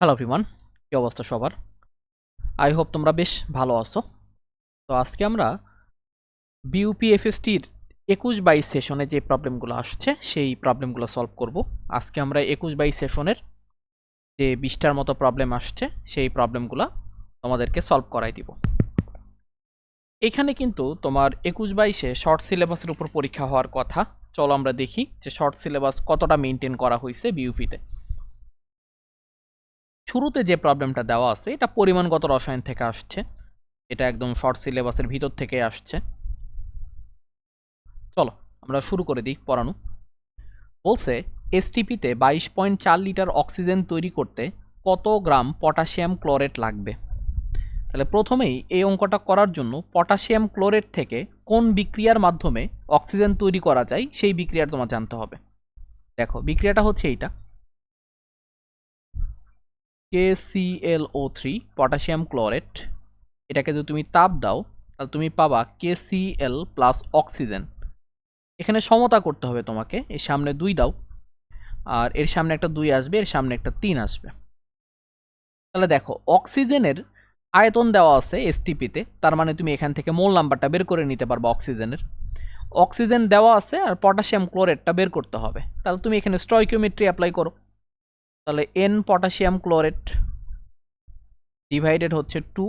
Hello everyone কী অবস্থা সবার? I hope তোমরা বেশ ভালো আছো। তো আজকে আমরা বিউপিএফএসটির একুশ বাইশ সেশনে যে প্রবলেমগুলো আসছে, সেই প্রবলেমগুলো সলভ করব। আজকে আমরা একুশ বাইশ সেশনের যে বিশটার মতো প্রবলেম আসছে, সেই প্রবলেমগুলো তোমাদেরকে সলভ করাই দিব। এখানে কিন্তু তোমার একুশ বাইশে শর্ট সিলেবাসের উপর পরীক্ষা হওয়ার কথা। চলো আমরা দেখি যে শর্ট সিলেবাস কতটা মেনটেন করা হয়েছে বিউপিতে শুরুতে যে প্রবলেমটা দেওয়া আছে, এটা পরিমাণগত রসায়ন থেকে আসছে। এটা একদম শর্ট সিলেবাসের ভিতর থেকে আসছে। চলো, আমরা শুরু করে দিই পড়ানো। বলছে এসটিপিতে বাইশ পয়েন্ট চার লিটার অক্সিজেন তৈরি করতে কত গ্রাম পটাশিয়াম ক্লোরেট লাগবে? তাহলে প্রথমেই এই অঙ্কটা করার জন্য পটাশিয়াম ক্লোরেট থেকে কোন বিক্রিয়ার মাধ্যমে অক্সিজেন তৈরি করা যায়, সেই বিক্রিয়ার তোমার জানতে হবে। দেখো, বিক্রিয়াটা হচ্ছে এইটা। KClO3 থ্রি পটাশিয়াম ক্লোরেট এটাকে যদি তুমি তাপ দাও, তাহলে তুমি পাবা KCl প্লাস অক্সিজেন এখানে সমতা করতে হবে তোমাকে, এর সামনে দুই দাও। আর এর সামনে একটা দুই আসবে, এর সামনে একটা তিন আসবে। তাহলে দেখো অক্সিজেনের আয়তন দেওয়া আছে এসটিপিতে তার মানে তুমি এখান থেকে মোল নাম্বারটা বের করে নিতে পারবে অক্সিজেনের অক্সিজেন দেওয়া আছে আর পটাশিয়াম ক্লোরেটটা বের করতে হবে। তাহলে তুমি এখানে স্টয়কিওমেট্রি অ্যাপ্লাই করো। তাহলে এন পটাশিয়াম ক্লোরেট ডিভাইডেড হচ্ছে two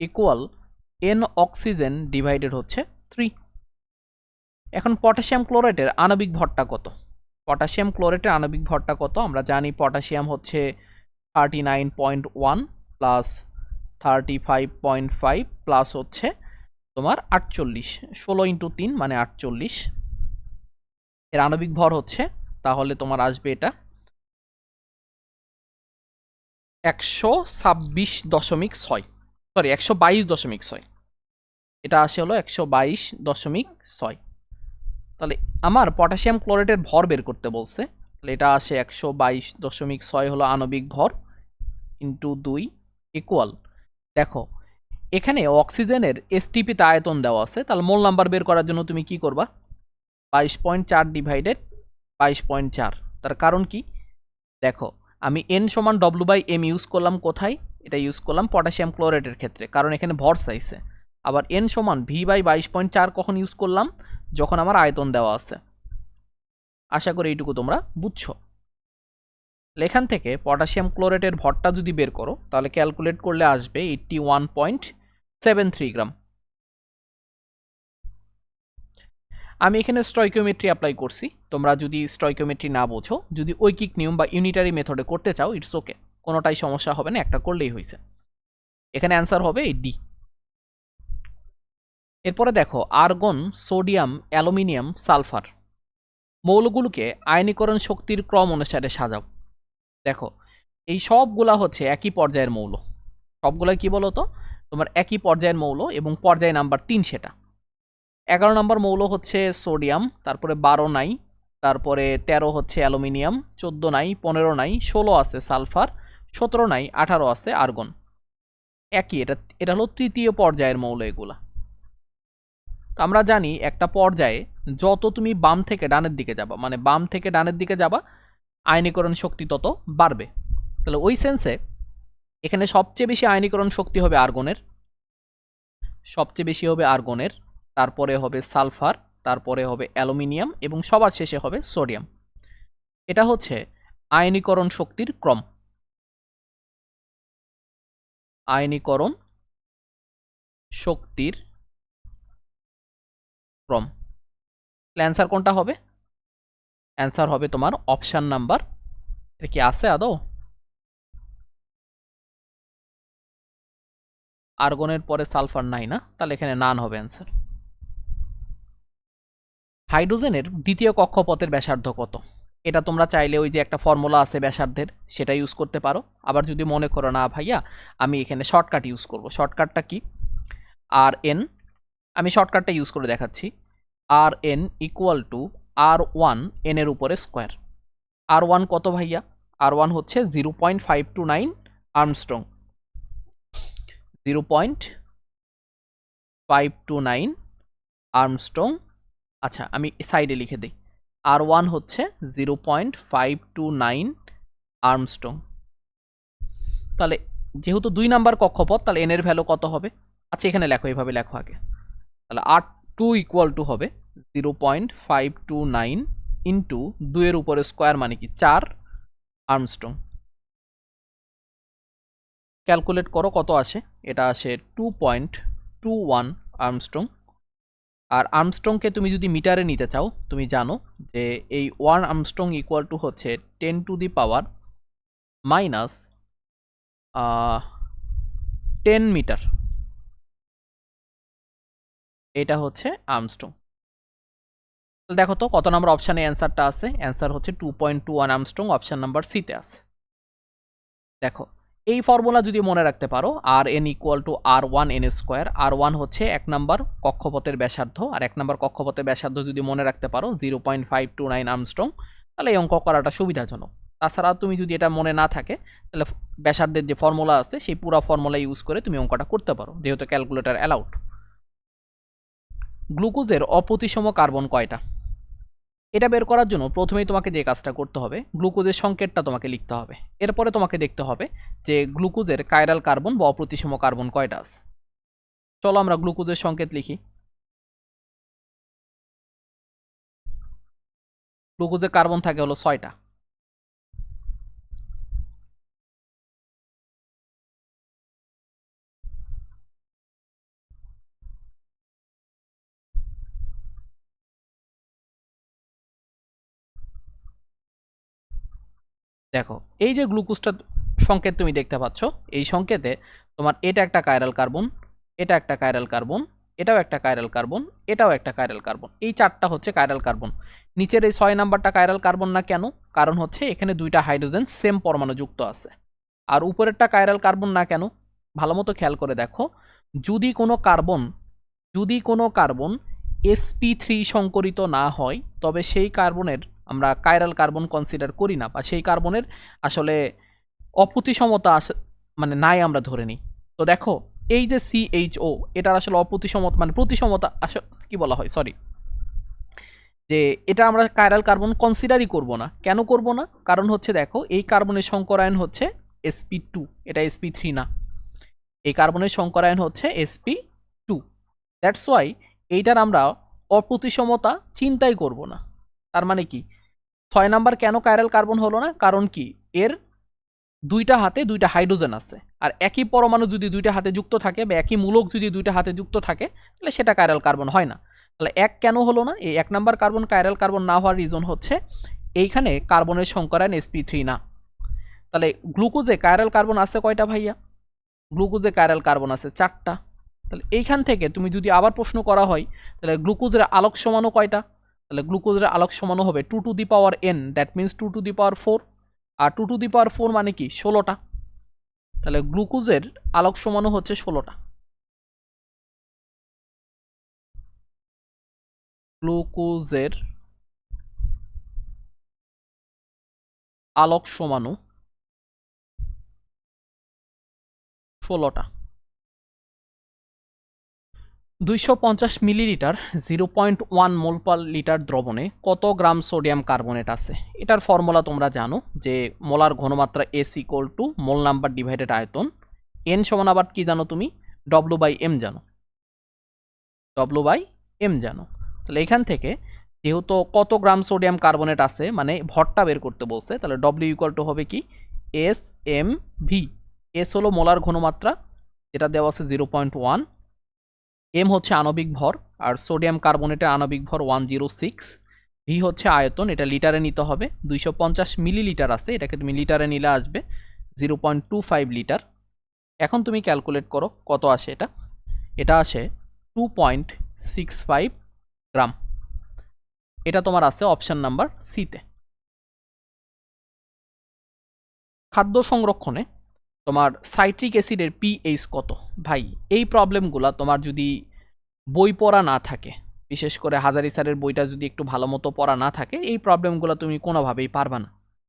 equal n oxygen divided হচ্ছে থ্রি এখন পটাশিয়াম ক্লোরেটের আণবিক ভরটা কত? পটাশিয়াম ক্লোরেটের আণবিক ভরটা কত? আমরা জানি পটাশিয়াম হচ্ছে thirty nine point one plus thirty five point five plus হচ্ছে তোমার আটচল্লিশ, ষোলো ইন্টু তিন মানে আটচল্লিশ। এর আণবিক ভর হচ্ছে, তাহলে তোমার আসবে এটা একশো ছাব্বিশ দশমিক ছয়। সরি একশো বাইশ দশমিক ছয়। এটা আসে হলো একশো বাইশ দশমিক ছয়। তাহলে আমার পটাশিয়াম ক্লোরেটের ভর বের করতে বলছে। তাহলে এটা আসে একশো বাইশ দশমিক ছয় হলো আণবিক ভর ইন্টু দুই ইকুয়াল দেখো, এখানে অক্সিজেনের এসটিপিতে আয়তন দেওয়া আছে। তাহলে মোল নাম্বার বের করার জন্য তুমি কি করবা? বাইশ পয়েন্ট চার ডিভাইডেড বাইশ পয়েন্ট চার। তার কারণ কি? দেখো আমি এন সমান ডব্লু বাই এম ইউজ করলাম কোথায়? এটা ইউজ করলাম পটাশিয়াম ক্লোরেটের ক্ষেত্রে, কারণ এখানে ভর চাইছে। আবার এন সমান ভি বাই বাইশ পয়েন্ট চার কখন ইউজ করলাম? যখন আমার আয়তন দেওয়া আছে। আশা করি এইটুকু তোমরা বুঝছ। এখান থেকে পটাশিয়াম ক্লোরেটের ভরটা যদি বের করো, তাহলে ক্যালকুলেট করলে আসবে eighty one point seven three gram আমি এখানে স্টয়কিওমেট্রি অ্যাপ্লাই করছি। তোমরা যদি স্টয়কিওমেট্রি না বোঝো, যদি ঐকিক নিয়ম বা ইউনিটারি মেথডে করতে চাও ইটস ওকে কোনোটাই সমস্যা হবে না, একটা করলেই হয়েছে। এখানে অ্যান্সার হবে এই ডি এরপরে দেখো আর্গন সোডিয়াম অ্যালুমিনিয়াম সালফার মৌলগুলোকে আয়নীকরণ শক্তির ক্রম অনুসারে সাজাও। দেখো, এই সবগুলা হচ্ছে একই পর্যায়ের মৌল। সবগুলাই কি বলো তো তোমার একই পর্যায়ের মৌল এবং পর্যায় নাম্বার তিন সেটা। এগারো নম্বর মৌল হচ্ছে সোডিয়াম, তারপরে বারো নাই, তারপরে তেরো হচ্ছে অ্যালুমিনিয়াম, চোদ্দ নাই, পনেরো নাই, ষোলো আছে সালফার, সতেরো নাই, আঠারো আছে আর্গন। একই, এটা এটা হলো তৃতীয় পর্যায়ের মৌল এগুলা। তো আমরা জানি একটা পর্যায়ে যত তুমি বাম থেকে ডানের দিকে যাবা মানে বাম থেকে ডানের দিকে যাবা, আয়নীকরণ শক্তি তত বাড়বে। তাহলে ওই সেন্সে এখানে সবচেয়ে বেশি আয়নীকরণ শক্তি হবে আর্গনের, সবচেয়ে বেশি হবে আর্গনের তারপরে হবে সালফার, তারপরে হবে অ্যালুমিনিয়াম এবং সবার শেষে হবে সোডিয়াম। এটা হচ্ছে আয়নীকরণ শক্তির ক্রম। আয়নীকরণ শক্তির ক্রম। অ্যান্সার কোনটা হবে? অ্যান্সার হবে তোমার অপশান নাম্বার। এটা কি আছে আদৌ? আর্গনের পরে সালফার নাই না, তাহলে এখানে নান হবে অ্যান্সার। হাইড্রোজেনের দ্বিতীয় কক্ষপথের ব্যাসার্ধ কত? এটা তোমরা চাইলে ওই যে একটা ফর্মুলা আছে ব্যাসার্ধের, সেটা ইউজ করতে পারো। আবার যদি মনে করো না ভাইয়া, আমি এখানে শর্টকাট ইউজ করব। শর্টকাটটা কি? আর এন আমি শর্টকাটটা ইউজ করে দেখাচ্ছি। R n equal to r one এনের উপরে স্কোয়ার আর ওয়ান কত ভাইয়া? আর ওয়ান হচ্ছে zero point five two nine Armstrong zero point five two nine Armstrong আচ্ছা আমি সাইডে লিখে দিই। আর ওয়ান হচ্ছে zero point five two nine Armstrong তাহলে যেহেতু দুই নাম্বার কক্ষপথ, তাহলে এনের ভ্যালু কত হবে? আচ্ছা এখানে লেখো এইভাবে লেখো আগে। তাহলে আর টু ইকুয়াল টু হবে zero point five two nine into দুইয়ের উপরে স্কোয়ার মানে কি চার আর্মস্ট্রং ক্যালকুলেট করো, কত আসে? এটা আসে two point two one Armstrong আর আর্মস্ট্রংকে তুমি যদি মিটারে নিতে চাও, তুমি জানো যে এই ওয়ান আর্মস্ট্রং ইকুয়াল টু হচ্ছে ten to the power minus ten metre এটা হচ্ছে আর্মস্ট্রং দেখো তো কত নম্বর অপশানে অ্যান্সারটা আছে? অ্যান্সার হচ্ছে two point two one Armstrong option number সিতে আছে। দেখো এই ফর্মুলা যদি মনে রাখতে পারো r n equal to r one n square r one হচ্ছে এক নাম্বার কক্ষপথের ব্যাসার্ধ, আর এক নাম্বার কক্ষপথের ব্যাসার্ধ যদি মনে রাখতে পারো zero point five two nine Armstrong তাহলে এই অঙ্ক করাটা সুবিধাজনক। তাছাড়া তুমি যদি এটা মনে না থাকে, তাহলে ব্যাসার্ধের যে ফর্মুলা আছে, সেই পুরো ফর্মুলা ইউজ করে তুমি অঙ্কটা করতে পারো, যেহেতু ক্যালকুলেটর অ্যালাউড গ্লুকোজের অপ্রতিসম কার্বন কয়টা? এটা বের করার জন্য প্রথমেই তোমাকে যে কাজটা করতে হবে, গ্লুকোজের সংকেতটা তোমাকে লিখতে হবে। এরপরে তোমাকে দেখতে হবে যে গ্লুকোজের কাইরাল কার্বন বা অপ্রতিসম কার্বন কয়টা আছে। চলো আমরা গ্লুকোজের সংকেত লিখি। গ্লুকোজের কার্বন থাকে হলো ছয়টা। দেখো, এই যে গ্লুকোজটা সংকেত তুমি দেখতে পাচ্ছ, এই সংকেতে তোমার এটা একটা কাইরাল কার্বন এটা একটা কাইরাল কার্বন এটাও একটা কাইরাল কার্বন এটাও একটা কাইরাল কার্বন এই চারটা হচ্ছে কাইরাল কার্বন নিচের এই ছয় নাম্বারটা কাইরাল কার্বন না কেন? কারণ হচ্ছে এখানে দুইটা হাইড্রোজেন সেম পরমাণু যুক্ত আছে। আর উপরেরটা কাইরাল কার্বন না কেন? ভালো মতো খেয়াল করে দেখো, যদি কোনো কার্বন যদি কোনো কার্বন এসপি থ্রি সংকরিত না হয়, তবে সেই কার্বনের আমরা কাইরাল কার্বন কনসিডার করি না, বা সেই কার্বনের আসলে অপ্রতিসমতা মানে নাই আমরা ধরে নিই। তো দেখো, এই যে সিএইচও এটার আসলে অপ্রতিসমতা মানে প্রতিসমতা কি বলা হয় সরি যে এটা আমরা কাইরাল কার্বন কনসিডারই করব না। কেন করব না? কারণ হচ্ছে দেখো, এই কার্বনের সংকরায়ন হচ্ছে এসপি টু এটা এসপি থ্রি না। এই কার্বনের সংকরায়ন হচ্ছে এসপি টু দ্যাটস ওয়াই এইটার আমরা অপ্রতিসমতা চিন্তাই করব না। তার মানে কি? ছয় নাম্বার কেন কাইরাল কার্বন হলো না? কারণ কি? এর দুইটা হাতে দুইটা হাইড্রোজেন আছে। আর একই পরমাণু যদি দুইটা হাতে যুক্ত থাকে বা একই মূলক যদি দুইটা হাতে যুক্ত থাকে, তাহলে সেটা কাইরাল কার্বন হয় না। তাহলে এক কেন হলো না? এই এক নাম্বার কার্বন কাইরাল কার্বন না হওয়ার রিজন হচ্ছে, এইখানে কার্বনের সংকরায়ন এসপি থ্রি না। তাহলে গ্লুকোজে কাইরাল কার্বন আছে কয়টা ভাইয়া? গ্লুকোজে কাইরাল কার্বন আছে চারটা। তাহলে এইখান থেকে তুমি যদি আবার প্রশ্ন করা হয়, তাহলে গ্লুকোজের আলোক সমানও কয়টা? তাহলে গ্লুকোজের আলোক সমানও হবে two to the power n that means two to the power four R two to the power four মানে কি? ষোলোটা। তাহলে গ্লুকোজের আলোক সমানও হচ্ছে ষোলোটা। গ্লুকোজের আলোক সমানু ষোলোটা। দুইশো পঞ্চাশ millilitre, zero point one mole per litre দ্রবণে কত গ্রাম সোডিয়াম কার্বনেট আছে? এটার ফর্মুলা তোমরা জানো যে মোলার ঘনমাত্রা S equal to mole number divided আয়তন এন সমান আবার কি জানো তুমি? ডব্লু বাই এম জানো। ডব্লু বাই এম জানো। তাহলে এখান থেকে যেহেতু কত গ্রাম সোডিয়াম কার্বনেট আছে মানে ভরটা বের করতে বলছে, তাহলে ডব্লিউ ইকুয়াল টু হবে কি? এস এম ভি এস হলো মোলার ঘনমাত্রা, যেটা দেওয়া আছে জিরো পয়েন্ট ওয়ান। এম হচ্ছে আণবিক ভর, আর সোডিয়াম কার্বনেটের আণবিক ভর ওয়ান জিরো সিক্স। ভি হচ্ছে আয়তন, এটা লিটারে নিতে হবে। দুইশো পঞ্চাশ মিলিলিটার আছে, এটাকে তুমি লিটারে নিলে আসবে zero point two five litre. এখন তুমি ক্যালকুলেট করো কত আসে এটা। এটা আসে two point six five gram. এটা তোমার আছে অপশান নাম্বার সিতে খাদ্য সংরক্ষণে তোমার সাইট্রিক অ্যাসিডের পিএইচ কত? ভাই, এই প্রবলেমগুলো তোমার যদি বই পড়া না থাকে, বিশেষ করে হাজারি স্যারের বইটা যদি একটু ভালো মতো পড়া না থাকে, এই প্রবলেমগুলো তুমি কোনোভাবেই পারবা না।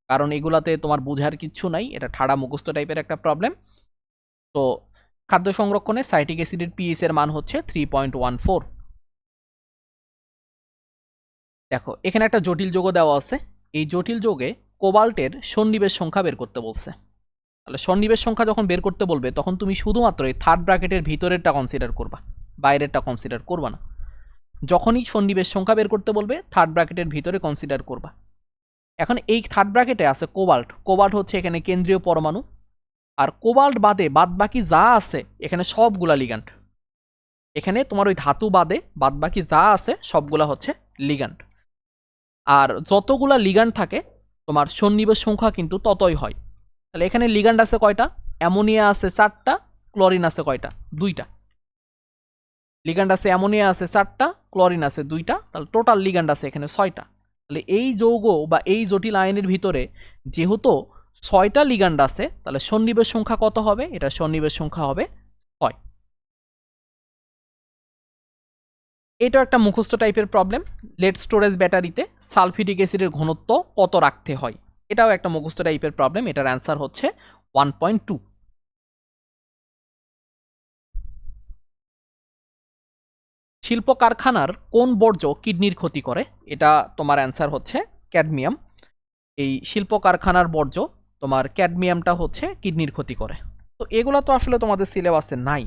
কারণ এগুলাতে তোমার বোঝার কিচ্ছু নাই, এটা ঠাড়া মুখস্থ টাইপের একটা প্রবলেম তো খাদ্য সংরক্ষণে সাইট্রিক অ্যাসিডের পিএইচ এর মান হচ্ছে থ্রি পয়েন্ট ওয়ান ফোর দেখো, এখানে একটা জটিল যোগ দেওয়া আছে। এই জটিল যোগে কোবাল্টের সন্নিবেশ সংখ্যা বের করতে বলছে। তাহলে সন্নিবেশ সংখ্যা যখন বের করতে বলবে, তখন তুমি শুধুমাত্র এই থার্ড ব্র্যাকেটের ভিতরেরটা কনসিডার করবা, বাইরেরটা কনসিডার করবা না। যখনই সন্নিবেশ সংখ্যা বের করতে বলবে থার্ড ব্র্যাকেটের ভিতরে কনসিডার করবা। এখন এই থার্ড ব্র্যাকেটে আছে কোবাল্ট কোবাল্ট হচ্ছে এখানে কেন্দ্রীয় পরমাণু, আর কোবাল্ট বাদে বাদ বাকি যা আছে, এখানে সবগুলা লিগান্ড এখানে তোমার ওই ধাতু বাদে বাদ বাকি যা আছে, সবগুলা হচ্ছে লিগান্ড আর যতগুলা লিগান্ড থাকে, তোমার সন্নিবেশ সংখ্যা কিন্তু ততই হয়। তাহলে এখানে লিগান্ড আছে কয়টা? অ্যামোনিয়া আছে চারটা, ক্লোরিন আছে কয়টা? দুইটা। লিগান্ড আছে, অ্যামোনিয়া আছে চারটা, ক্লোরিন আছে দুইটা। তাহলে টোটাল লিগান্ড আছে এখানে ছয়টা। তাহলে এই যৌগ বা এই জটিল আয়নের ভিতরে যেহেতু ছয়টা লিগান্ড আছে, তাহলে সন্নিবেশ সংখ্যা কত হবে? এটা সন্নিবেশ সংখ্যা হবে ছয়। এটাও একটা মুখস্থ টাইপের প্রবলেম লেট স্টোরেজ ব্যাটারিতে সালফিডিক অ্যাসিডের ঘনত্ব কত রাখতে হয়? এটাও একটা মুখস্থ টাইপের প্রবলেম এটার অ্যান্সার হচ্ছে ওয়ান পয়েন্ট টু শিল্প কারখানার কোন বর্জ্য কিডনির ক্ষতি করে? এটা তোমার অ্যান্সার হচ্ছে ক্যাডমিয়াম এই শিল্প কারখানার বর্জ্য তোমার ক্যাডমিয়ামটা হচ্ছে কিডনির ক্ষতি করে। তো এগুলো তো আসলে তোমাদের সিলেবাসে নাই।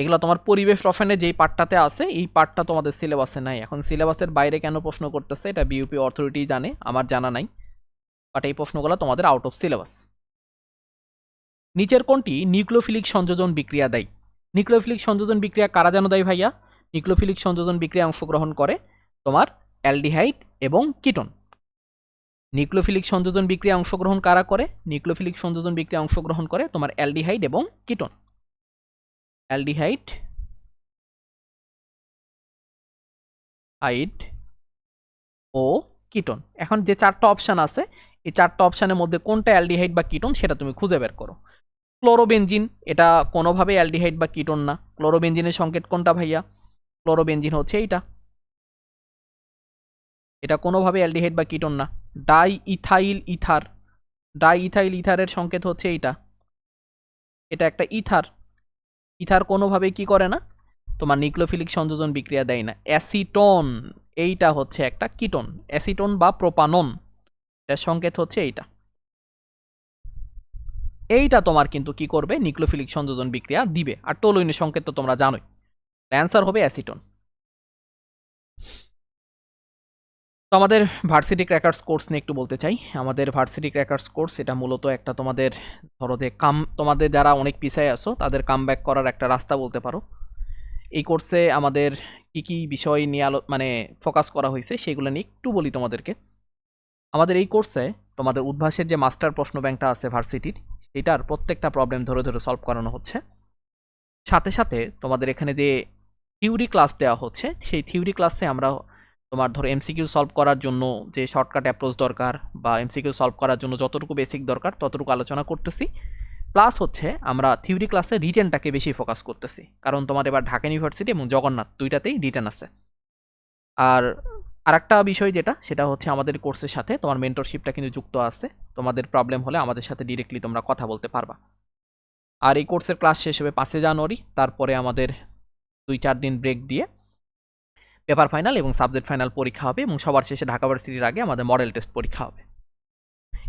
এগুলো তোমার পরিবেশ রসায়নে যেই পার্টটাতে আছে, এই পার্টটা তোমাদের সিলেবাসে নাই। এখন সিলেবাসের বাইরে কেন প্রশ্ন করতেছে, এটা বিউপি অথরিটি জানে, আমার জানা নাই। বাট এই প্রশ্নগুলো তোমাদের আউট অফ সিলেবাস নিচের কোনটি? নিউক্লোফিলিক সংযোজন বিক্রিয়া দেয়। নিউক্লোফিলিক সংযোজন বিক্রিয়া কারা যেন দেয় ভাইয়া? নিউক্লিওফিলিক সংযোজন বিক্রিয়া অংশগ্রহণ করে তোমার অ্যালডিহাইড এবং কিটন। নিউক্লিওফিলিক সংযোজন বিক্রিয়া অংশগ্রহণ কারা করে? নিউক্লোফিলিক সংযোজন বিক্রিয়া অংশগ্রহণ করে তোমার অ্যালডিহাইড এবং কিটন। অ্যালডিহাইড, হাইড ও কিটন। এখন যে চারটা অপশান আছে এই চারটা অপশানের মধ্যে কোনটা অ্যালডিহাইড বা কিটন সেটা তুমি খুঁজে বের করো। ক্লোরোবেঞ্জিন এটা কোনোভাবে অ্যালডিহাইড বা কিটন না। ক্লোরোবেঞ্জিনের সংকেত কোনটা ভাইয়া? ক্লোরোবেঞ্জিন হচ্ছে এইটা। এটা কোনোভাবে অ্যালডিহাইড বা কিটন না। Di ethyl ether. Di ethyl ইথারের সংকেত হচ্ছে এইটা। এটা একটা ইথার। ইথার কোনোভাবে কি করে না? তোমার নিউক্লিওফিলিক সংযোজন বিক্রিয়া দেয় না। অ্যাসিটন, এইটা হচ্ছে একটা কিটন। অ্যাসিটন বা প্রোপানন। এটার সংকেত হচ্ছে এইটা। এইটা তোমার কিন্তু কি করবে? নিউক্লিওফিলিক সংযোজন বিক্রিয়া দিবে। আর টোলোইনের সংকেত তো তোমরা জানোই। অ্যান্সার হবে অ্যাসিটন। তো আমাদের ভার্সিটি ক্র্যাকার্স কোর্স নিয়ে একটু বলতে চাই। আমাদের ভার্সিটি ক্র্যাকার্স কোর্স এটা মূলত একটা তোমাদের ধরো যে কাম, তোমাদের যারা অনেক পিছায় আসো তাদের কাম করার একটা রাস্তা বলতে পারো। এই কোর্সে আমাদের কি কি বিষয় নিয়ে আলো মানে ফোকাস করা হয়েছে সেগুলো নিয়ে একটু বলি তোমাদেরকে। আমাদের এই কোর্সে তোমাদের উদ্ভাসের যে মাস্টার প্রশ্ন ব্যাংকটা আছে ভার্সিটির এটার প্রত্যেকটা প্রবলেম ধরে ধরে সলভ করানো হচ্ছে। সাথে সাথে তোমাদের এখানে যে থিওরি ক্লাস দেওয়া হচ্ছে, সেই থিওরি ক্লাসে আমরা তোমার ধরো এমসিকিউ সলভ করার জন্য যে শর্টকাট অ্যাপ্রোচ দরকার বা এমসিকিউ সলভ করার জন্য যতটুকু বেসিক দরকার ততটুকু আলোচনা করতেছি। প্লাস হচ্ছে আমরা থিওরি ক্লাসে রিটেনটাকে বেশি ফোকাস করতেছি। কারণ তোমার এবার ঢাকা ইউনিভার্সিটি এবং জগন্নাথ দুইটাতেই রিটেন আছে। আর আরেকটা বিষয় যেটা, সেটা হচ্ছে আমাদের কোর্সের সাথে তোমার মেন্টরশিপটা কিন্তু যুক্ত আছে। তোমাদের প্রবলেম হলে আমাদের সাথে ডিরেক্টলি তোমরা কথা বলতে পারবা। আর এই কোর্সের ক্লাস শেষ হবে পাঁচই জানুয়ারি, তারপরে আমাদের দুই চার দিন ব্রেক দিয়ে পেপার ফাইনাল এবং সাবজেক্ট ফাইনাল পরীক্ষা হবে এবং সবার শেষে ঢাকা ভার্সিটির আগে আমাদের মডেল টেস্ট পরীক্ষা হবে।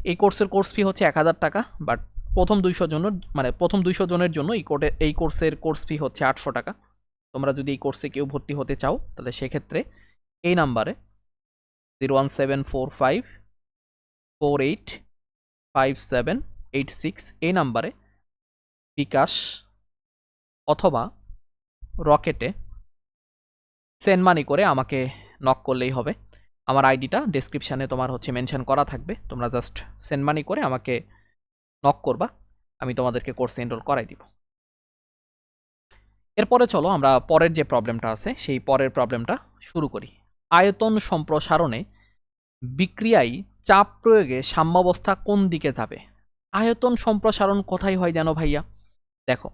এই কোর্সের কোর্স ফি হচ্ছে এক হাজার টাকা বাট প্রথম দুইশো জনের মানে প্রথম দুইশো জনের জন্য এই কোর্টে এই কোর্সের কোর্স ফি হচ্ছে আটশো টাকা। তোমরা যদি এই কোর্সে কেউ ভর্তি হতে চাও, তাহলে সেক্ষেত্রে এই নাম্বারে zero one seven four five four eight five seven eight six এই নাম্বারে বিকাশ অথবা রকেটে সেন্ড মানি করে আমাকে নক করলেই হবে। আমার আইডিটা ডেসক্রিপশানে তোমার হচ্ছে মেনশন করা থাকবে। তোমরা জাস্ট সেন্ড মানি করে আমাকে নক করবা। আমি তোমাদেরকে কোর্সে এনরোল করাই দিব। এরপরে চলো আমরা পরের যে প্রবলেমটা আছে, সেই পরের প্রবলেমটা শুরু করি। আয়তন সম্প্রসারণে বিক্রিয়ায় চাপ প্রয়োগে সাম্যাবস্থা কোন দিকে যাবে? আয়তন সম্প্রসারণ কোথায় হয় যেন ভাইয়া? দেখো,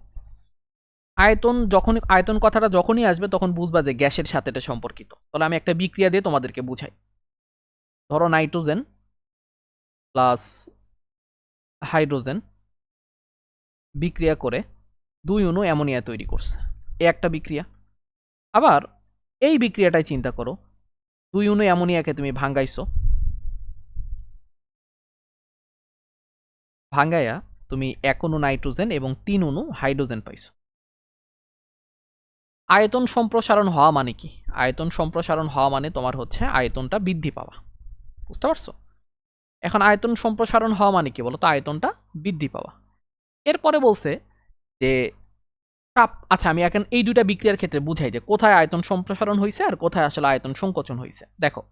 আয়তন যখন, আয়তন কথাটা যখনই আসবে তখন বুঝবা যে গ্যাসের সাথে এটা সম্পর্কিত। তাহলে আমি একটা বিক্রিয়া দিয়ে তোমাদেরকে বুঝাই। ধরো নাইট্রোজেন প্লাস হাইড্রোজেন বিক্রিয়া করে দুই অণু অ্যামোনিয়া তৈরি করছে। এ একটা বিক্রিয়া। আবার এই বিক্রিয়াটাই চিন্তা করো দুই অণু অ্যামোনিয়াকে তুমি ভাঙ্গাইছো। ভাঙ্গাইয়া তুমি এক অণু নাইট্রোজেন এবং তিন অণু হাইড্রোজেন পাইছো। আয়তন সম্প্রসারণ হওয়া মানে কি? আয়তন সম্প্রসারণ হওয়া মানে তোমার হচ্ছে আয়তনটা বৃদ্ধি পাওয়া। বুঝতে পারছ? এখন আয়তন সম্প্রসারণ হওয়া মানে কি বলো তো আয়তনটা বৃদ্ধি পাওয়া। এরপরে বলছে যে চাপ আচ্ছা আমি এখন এই দুইটা বিক্রিয়ার ক্ষেত্রে বুঝাই যে কোথায় আয়তন সম্প্রসারণ হয়েছে আর কোথায় আসলে আয়তন সংকোচন হয়েছে দেখো,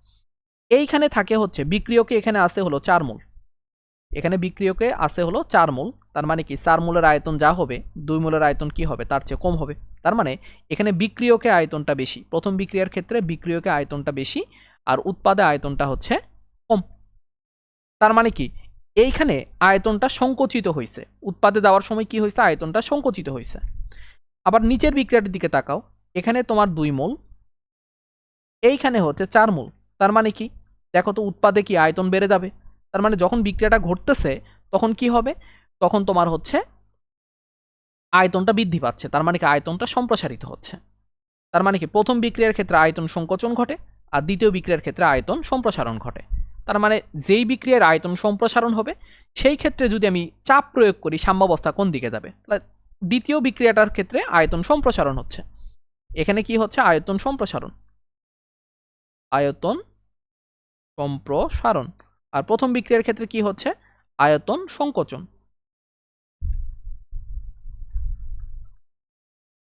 এইখানে থাকে হচ্ছে, বিক্রিয়কে এখানে আসে হলো চার মূল। এখানে বিক্রিয়কে আসে হলো চার মূল, তার মানে কি চার মূলের আয়তন যা হবে, দুই মূলের আয়তন কি হবে, তার চেয়ে কম হবে। তার মানে এখানে বিক্রিয়কে আয়তনটা বেশি, প্রথম বিক্রিয়ার ক্ষেত্রে বিক্রিয়কে আয়তনটা বেশি আর উৎপাদে আয়তনটা হচ্ছে কম। তার মানে কি এইখানে আয়তনটা সংকুচিত হয়েছে উৎপাদে যাওয়ার সময় কি হয়েছে আয়তনটা সংকুচিত হয়েছে আবার নিচের বিক্রিয়াটির দিকে তাকাও। এখানে তোমার দুই মোল। এইখানে হচ্ছে চার মোল। তার মানে কি? দেখো তো উৎপাদে কি আয়তন বেড়ে যাবে। তার মানে যখন বিক্রিয়াটা ঘটতেছে, তখন কি হবে? তখন তোমার হচ্ছে আয়তনটা বৃদ্ধি পাচ্ছে। তার মানে কি? আয়তনটা সম্প্রসারিত হচ্ছে। তার মানে কি? প্রথম বিক্রিয়ার ক্ষেত্রে আয়তন সংকোচন ঘটে আর দ্বিতীয় বিক্রিয়ার ক্ষেত্রে আয়তন সম্প্রসারণ ঘটে। তার মানে যেই বিক্রিয়ার আয়তন সম্প্রসারণ হবে, সেই ক্ষেত্রে যদি আমি চাপ প্রয়োগ করি, সাম্যাবস্থা কোন দিকে যাবে? তাহলে দ্বিতীয় বিক্রিয়াটার ক্ষেত্রে আয়তন সম্প্রসারণ হচ্ছে। এখানে কি হচ্ছে? আয়তন সম্প্রসারণ। আয়তন সম্প্রসারণ। আর প্রথম বিক্রিয়ার ক্ষেত্রে কি হচ্ছে? আয়তন সংকোচন।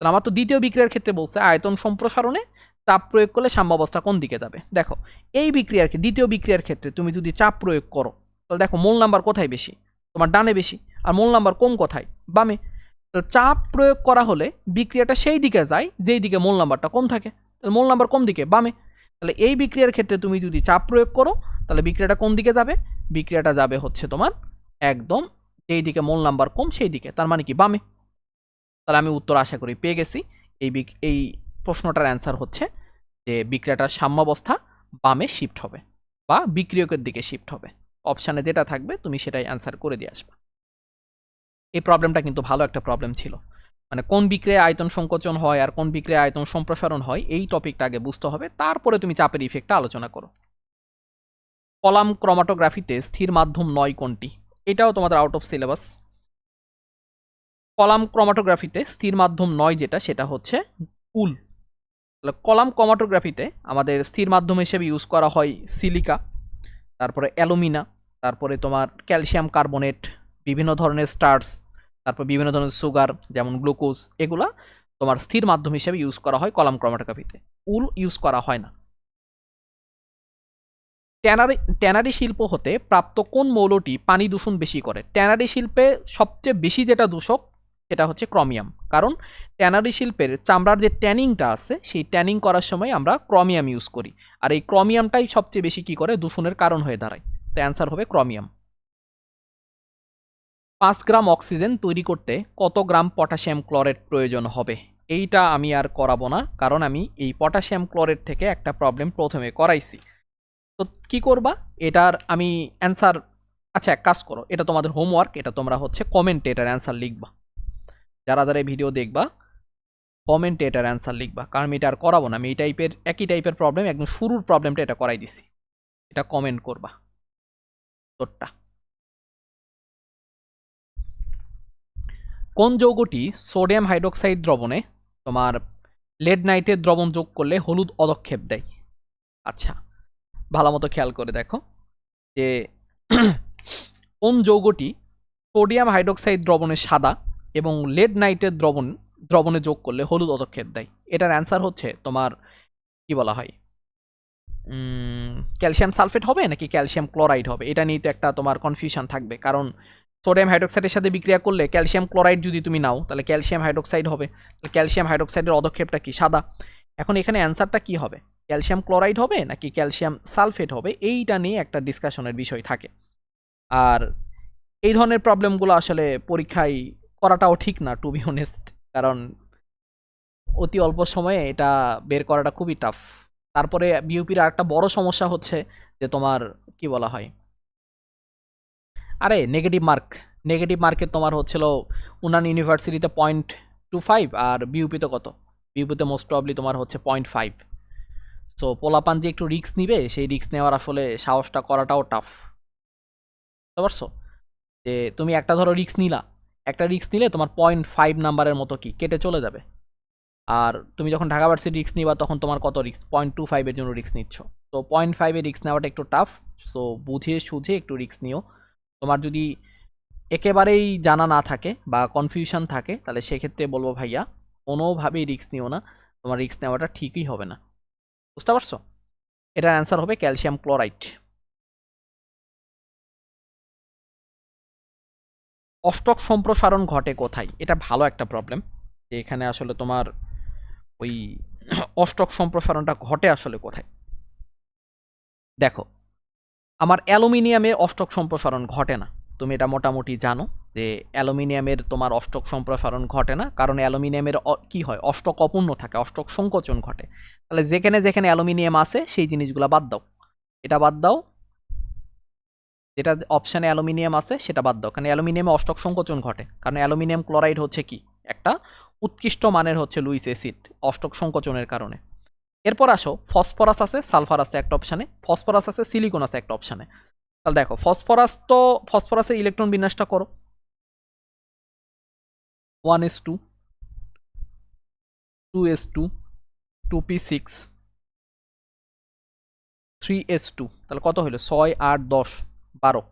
আমার তো দ্বিতীয় বিক্রিয়ার ক্ষেত্রে বলছে আয়তন সম্প্রসারণে চাপ প্রয়োগ করলে সাম্যাবস্থা কোন দিকে যাবে? দেখো, এই বিক্রিয়ার দ্বিতীয় বিক্রিয়ার ক্ষেত্রে তুমি যদি চাপ প্রয়োগ করো, তাহলে দেখো মূল নাম্বার কোথায় বেশি? তোমার ডানে বেশি। আর মূল নাম্বার কম কোথায়? বামে। তো চাপ প্রয়োগ করা হলে বিক্রিয়াটা সেই দিকে যায়, যেই দিকে মোল নাম্বারটা কম থাকে। তাহলে মূল নাম্বার কম দিকে, বামে। তাহলে এই বিক্রিয়ার ক্ষেত্রে তুমি যদি চাপ প্রয়োগ করো, তাহলে বিক্রিয়াটা কোন দিকে যাবে? বিক্রিয়াটা যাবে হচ্ছে তোমার একদম যেই দিকে মোল নাম্বার কম, সেই দিকে। তার মানে কি? বামে। তাহলে আমি উত্তর আশা করি পেয়ে গেছি। এই এই প্রশ্নটার অ্যান্সার হচ্ছে যে বিক্রিয়াটার সাম্যাবস্থা বামে শিফট হবে বা বিক্রিয়কের দিকে শিফট হবে। অপশানে যেটা থাকবে, তুমি সেটাই অ্যান্সার করে দিয়ে আসবে। এই প্রবলেমটা কিন্তু ভালো একটা প্রবলেম ছিল। মানে কোন বিক্রিয়ায় আয়তন সংকোচন হয় আর কোন বিক্রিয়ায় আয়তন সম্প্রসারণ হয়, এই টপিকটা আগে বুঝতে হবে, তারপরে তুমি চাপের ইফেক্টটা আলোচনা করো। কলাম ক্রোমাটোগ্রাফিতে স্থির মাধ্যম নয় কোনটি? এটাও তোমাদের আউট অফ সিলেবাস কলাম ক্রোমাটোগ্রাফিতে স্থির মাধ্যম নয় যেটা, সেটা হচ্ছে উল। তাহলে কলাম ক্রোমাটোগ্রাফিতে আমাদের স্থির মাধ্যম হিসেবে ইউজ করা হয় সিলিকা তারপরে অ্যালুমিনা তারপরে তোমার ক্যালসিয়াম কার্বনেট বিভিন্ন ধরনের স্টার্স তারপর বিভিন্ন ধরনের সুগার যেমন গ্লুকোজ এগুলা তোমার স্থির মাধ্যম হিসেবে ইউজ করা হয় কলাম ক্রোমাটোগ্রাফিতে। উল ইউজ করা হয় না। ট্যানারি ট্যানারি শিল্প হতে প্রাপ্ত কোন মৌলটি পানি দূষণ বেশি করে? ট্যানারি শিল্পে সবচেয়ে বেশি যেটা দূষক, সেটা হচ্ছে ক্রমিয়াম। কারণ ট্যানারি শিল্পের চামড়ার যে ট্যানিংটা আছে, সেই ট্যানিং করার সময় আমরা ক্রমিয়াম ইউজ করি। আর এই ক্রমিয়ামটাই সবচেয়ে বেশি কি করে? দূষণের কারণ হয়ে দাঁড়ায়। তো অ্যান্সার হবে ক্রমিয়াম। পাঁচ গ্রাম অক্সিজেন তৈরি করতে কত গ্রাম পটাশিয়াম ক্লোরেট প্রয়োজন হবে? এইটা আমি আর করাবো না, কারণ আমি এই পটাশিয়াম ক্লোরেট থেকে একটা প্রবলেম প্রথমে করাইছি। তো কি করবা? এটার আমি অ্যান্সার আচ্ছা এক কাজ করো, এটা তোমাদের হোমওয়ার্ক এটা তোমরা হচ্ছে কমেন্টে এটার অ্যান্সার লিখবা। যারা যারা এই ভিডিও দেখবা কমেন্টে এটার অ্যান্সার লিখবা, কারণ আমি এটা আর করাবো না, আমি এই টাইপের একই টাইপের প্রবলেম একদম শুরুর প্রবলেমটা এটা করাই দিছি। এটা কমেন্ট করবা। তোরটা। কোন যৌগটি সোডিয়াম হাইড্রোক্সাইড দ্রবণে তোমার লেড নাইটের দ্রবণ যোগ করলে হলুদ অদক্ষেপ দেয়? আচ্ছা ভালো মতো খেয়াল করে দেখো যে কোন যৌগটি সোডিয়াম হাইড্রোক্সাইড দ্রবণে সাদা এবং লেড নাইটের দ্রবণ, দ্রবণে যোগ করলে হলুদ অদক্ষেপ দেয়? এটার অ্যান্সার হচ্ছে তোমার কি বলা হয়? ক্যালসিয়াম সালফেট হবে নাকি ক্যালসিয়াম ক্লোরাইড হবে? এটা নিয়ে তো একটা তোমার কনফিউশন থাকবে। কারণ সোডিয়াম হাইড্রোক্সাইডের সাথে বিক্রিয়া করলে ক্যালসিয়াম ক্লোরাইড যদি তুমি নাও, তাহলে ক্যালসিয়াম হাইড্রোক্সাইড হবে। ক্যালসিয়াম হাইড্রোক্সাইডের অদক্ষেপটা কি? সাদা। এখন এখানে অ্যান্সারটা কি হবে? ক্যালসিয়াম ক্লোরাইড হবে নাকি ক্যালসিয়াম সালফেট হবে? এইটা নিয়ে একটা ডিসকাশনের বিষয় থাকে। আর এই ধরনের প্রবলেমগুলো আসলে পরীক্ষায় করাটাও ঠিক না টু বি অনেস্ট কারণ অতি অল্প সময়ে এটা বের করাটা খুবই টাফ তারপরে বিউপির আরেকটা বড় সমস্যা হচ্ছে যে তোমার, কি বলা হয়? আরে নেগেটিভ মার্ক নেগেটিভ মার্কের তোমার হচ্ছিল উনান ইউনিভার্সিটিতে পয়েন্ট টু ফাইভ আর বিউপিতে কত? বিউপিতে মোস্ট প্রবলি তোমার হচ্ছে পয়েন্ট ফাইভ সো পোলাপান যে একটু রিস্ক নিবে, সেই রিস্ক নেওয়ার আসলে সাহসটা করাটাও টাফ বুঝতে পারছ? যে তুমি একটা ধরো রিস্ক নিলা। একটা রিস্ক নিলে তোমার পয়েন্ট ফাইভ নাম্বারের মতো কি? কেটে চলে যাবে। আর তুমি যখন ঢাকা ভার্সিটি রিস্ক নিবা, তখন তোমার কত রিস্ক পয়েন্ট টু ফাইভের জন্য রিস্ক নিচ্ছ। তো পয়েন্ট ফাইভে রিস্ক নেওয়াটা একটু টাফ সো বুঝে সুঝে একটু রিস্ক নিও। তোমার যদি একেবারেই জানা না থাকে বা কনফিউশন থাকে, তাহলে সেক্ষেত্রে বলব ভাইয়া, কোনোভাবেই রিস্ক নিও না। তোমার রিস্ক নেওয়াটা ঠিকই হবে না। বুঝতে পারছ? এটার অ্যান্সার হবে ক্যালসিয়াম ক্লোরাইড অষ্টক সম্প্রসারণ ঘটে কোথায়? এটা ভালো একটা প্রবলেম যে এখানে আসলে তোমার ওই অষ্টক সম্প্রসারণটা ঘটে আসলে কোথায়? দেখো আমার অ্যালুমিনিয়ামে অষ্টক সম্প্রসারণ ঘটে না। তুমি এটা মোটামুটি জানো যে অ্যালুমিনিয়ামের তোমার অষ্টক সম্প্রসারণ ঘটে না, কারণ অ্যালুমিনিয়ামের কি হয়? অষ্টক অপূর্ণ থাকে, অষ্টক সংকোচন ঘটে। তাহলে যেখানে যেখানে অ্যালুমিনিয়াম আছে, সেই জিনিসগুলো বাদ দাও। এটা বাদ দাও। যেটা অপশানে অ্যালুমিনিয়াম আছে, সেটা বাদ দাও। কারণ অ্যালুমিনিয়ামে অষ্টক সংকোচন ঘটে। কারণ অ্যালুমিনিয়াম ক্লোরাইড হচ্ছে কি? একটা উৎকৃষ্ট মানের হচ্ছে লুইস অ্যাসিড অষ্টক সংকোচনের কারণে। এরপর আসো, ফসফরাস আছে সালফার আছে একটা অপশানে ফসফরাস আছে সিলিকন আছে একটা অপশানে তাহলে দেখো, ফসফরাস তো, ফসফরাসের ইলেকট্রন বিন্যাসটা করো। One S two two S two two P six three S two তাহলে কত হলো ছয়, আট, দশ, বারো।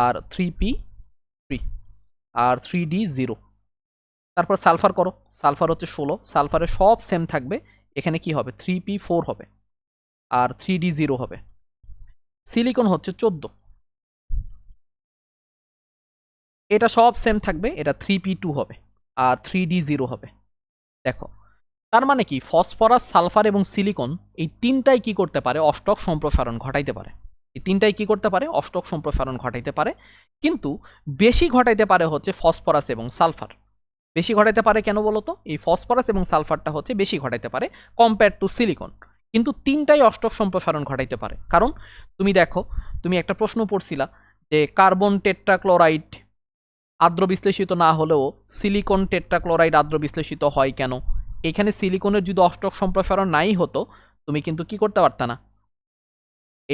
আর থ্রি পি থ্রি আর থ্রি ডি জিরো তারপর সালফার করো। সালফার হচ্ছে ষোলো। সালফারে সব সেম থাকবে। এখানে কি হবে? থ্রি পি ফোর হবে। আর থ্রি ডি জিরো হবে। সিলিকন হচ্ছে চোদ্দ। এটা সব সেম থাকবে, এটা থ্রি পি টু হবে আর থ্রি ডি জিরো হবে। দেখো, তার মানে কি? ফসফরাস সালফার এবং সিলিকন এই তিনটাই কি করতে পারে? অষ্টক সম্প্রসারণ ঘটাইতে পারে। এই তিনটাই কি করতে পারে? অষ্টক সম্প্রসারণ ঘটাইতে পারে। কিন্তু বেশি ঘটাইতে পারে হচ্ছে ফসফরাস এবং সালফার বেশি ঘটাইতে পারে কেন বলো তো এই ফসফরাস এবং সালফারটা হচ্ছে বেশি ঘটাইতে পারে কম্পেয়ার টু সিলিকন কিন্তু তিনটাই অষ্টক সম্প্রসারণ ঘটাইতে পারে। কারণ তুমি দেখো, তুমি একটা প্রশ্ন পড়ছিলা যে কার্বন টেট্রাক্লোরাইড আর্দ্র বিশ্লেষিত না হলেও সিলিকন টেট্রাক্লোরাইড আর্দ্র বিশ্লেষিত হয় কেন? এখানে সিলিকনের যদি অষ্টক সম্প্রসারণ নাই হতো, তুমি কিন্তু কি করতে পারতে না।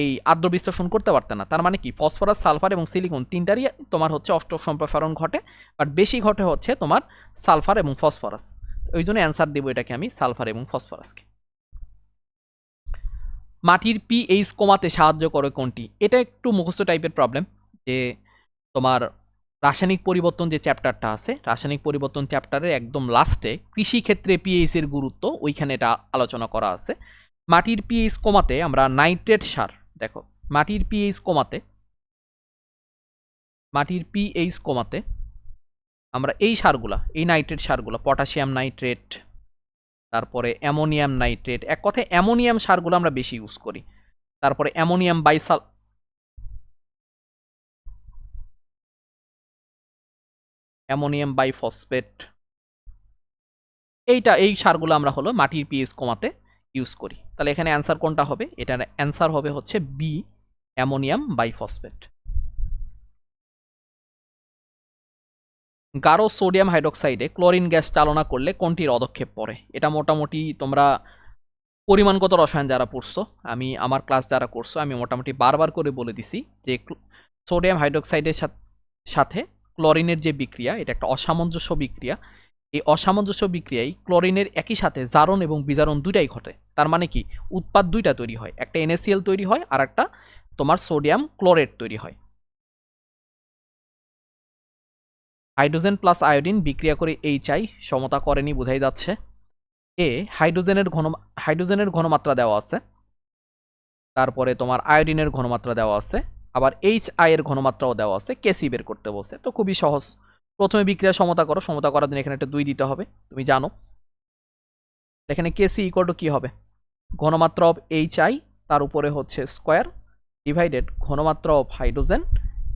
এই আর্দ্র বিশ্লেষণ করতে পারতে না। তার মানে কি? ফসফরাস, সালফার এবং সিলিকন তিনটারই তোমার হচ্ছে অষ্ট সম্প্রসারণ ঘটে বাট বেশি ঘটে হচ্ছে তোমার সালফার এবং ফসফরাস। ওই জন্য অ্যান্সার দেবো এটাকে আমি, সালফার এবং ফসফরাসকে। মাটির পিএইচ কমাতে সাহায্য করে কোনটি? এটা একটু মুখস্থ টাইপের প্রবলেম যে তোমার রাসায়নিক পরিবর্তন যে চ্যাপ্টারটা আছে, রাসায়নিক পরিবর্তন চ্যাপ্টারের একদম লাস্টে কৃষিক্ষেত্রে পিএইচ এর গুরুত্ব, ওইখানে এটা আলোচনা করা আছে। মাটির পিএইচ কমাতে আমরা নাইট্রেট সার দেখো, মাটির পিএইচ কমাতে, মাটির পিএইচ কমাতে আমরা এই সারগুলা, এই নাইট্রেট সারগুলো পটাশিয়াম নাইট্রেট তারপরে অ্যামোনিয়াম নাইট্রেট এক কথায় অ্যামোনিয়াম সারগুলো আমরা বেশি ইউজ করি। তারপরে অ্যামোনিয়াম বাইসাল অ্যামোনিয়াম বাইফসফেট এইটা, এই সারগুলো আমরা হলো মাটির পিএইচ কমাতে ইউজ করি। তাহলে এখানে অ্যান্সার কোনটা হবে? এটার অ্যান্সার হবে হচ্ছে বি অ্যামোনিয়াম বাইফসফেট। গাঢ় সোডিয়াম হাইড্রোক্সাইডে ক্লোরিন গ্যাস চালনা করলে কোনটির অদক্ষেপ পড়ে? এটা মোটামুটি তোমরা পরিমাণগত রসায়ন যারা পড়ছো, আমি আমার ক্লাস যারা করছ, আমি মোটামুটি বারবার করে বলে দিছি যে সোডিয়াম হাইড্রোক্সাইডের সাথে ক্লোরিনের যে বিক্রিয়া, এটা একটা অসামঞ্জস্য বিক্রিয়া। এই অসামঞ্জস্য বিক্রিয়ায় ক্লোরিনের একই সাথে জারণ এবং বিজারণ দুইটাই ঘটে। তার মানে কি? উৎপাদ দুইটা তৈরি হয়। একটা এনএসিএল তৈরি হয় আর একটা তোমার সোডিয়াম ক্লোরেট তৈরি হয়। হাইড্রোজেন প্লাস আয়োডিন বিক্রিয়া করে এইচআই সমতা করেনি বোঝাই যাচ্ছে। এ হাইড্রোজেনের ঘন, হাইড্রোজেনের ঘনমাত্রা দেওয়া আছে। তারপরে তোমার আয়োডিনের ঘনমাত্রা দেওয়া আছে। আবার এইচ আই এর ঘনমাত্রাও দেওয়া আছে। কেসি বের করতে বলছে। তো খুবই সহজ। প্রথমে বিক্রিয়া সমতা করো, সমতা করার জন্য এখানে একটা দুই দিতে হবে, তুমি জানো। এখানে কেসি ইকুয়াল টু কী হবে? ঘনমাত্রা অফ এইচ আই তার উপরে হচ্ছে স্কোয়ার ডিভাইডেড ঘনমাত্রা অফ হাইড্রোজেন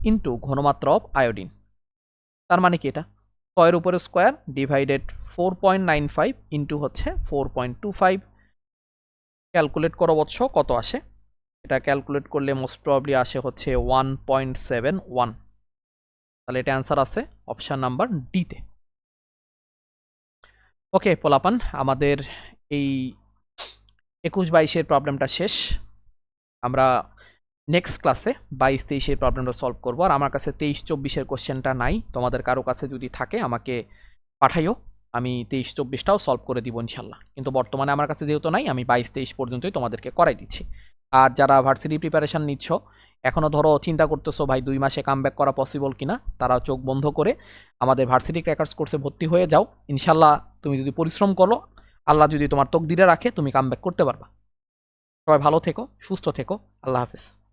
ইন্টু ঘনমাত্রা অফ আয়োডিন তার মানে কি এটা? ছয়ের উপরে square divided four point nine five into হচ্ছে four point two five calculate করো বৎস, কত আসে? এটা ক্যালকুলেট করলে মোস্ট প্রবলি আসে হচ্ছে ওয়ান পয়েন্ট সেভেন ওয়ান তাহলে এটা অ্যান্সার আছে অপশান নাম্বার ডিতে ওকে পোলাপান, আমাদের এই একুশ বাইশের প্রবলেমটা শেষ। আমরা নেক্সট ক্লাসে বাইশ তেইশের প্রবলেমটা সলভ করব। আর আমার কাছে তেইশ চব্বিশের কোশ্চেনটা নাই। তোমাদের কারও কাছে যদি থাকে, আমাকে পাঠাইও। আমি তেইশ চব্বিশটাও সলভ করে দিব ইনশাল্লাহ কিন্তু বর্তমানে আমার কাছে যেহেতু নাই, আমি বাইশ তেইশ পর্যন্তই তোমাদেরকে করাই দিচ্ছি। আর যারা ভার্সিটি প্রিপারেশন নিচ্ছ এখনও ধরো চিন্তা করতেছো, ভাই, দুই মাসে কামব্যাক করা পসিবল কিনা? তারা চোখ বন্ধ করে আমাদের ভার্সিটি ক্র্যাকার্স কোর্সে ভর্তি হয়ে যাও। ইনশাল্লাহ তুমি যদি পরিশ্রম করো, আল্লাহ যদি তোমার তকদিরে রাখে, তুমি কামব্যাক করতে পারবা। সবাই ভালো থেকো, সুস্থ থেকো। আল্লাহ হাফিজ।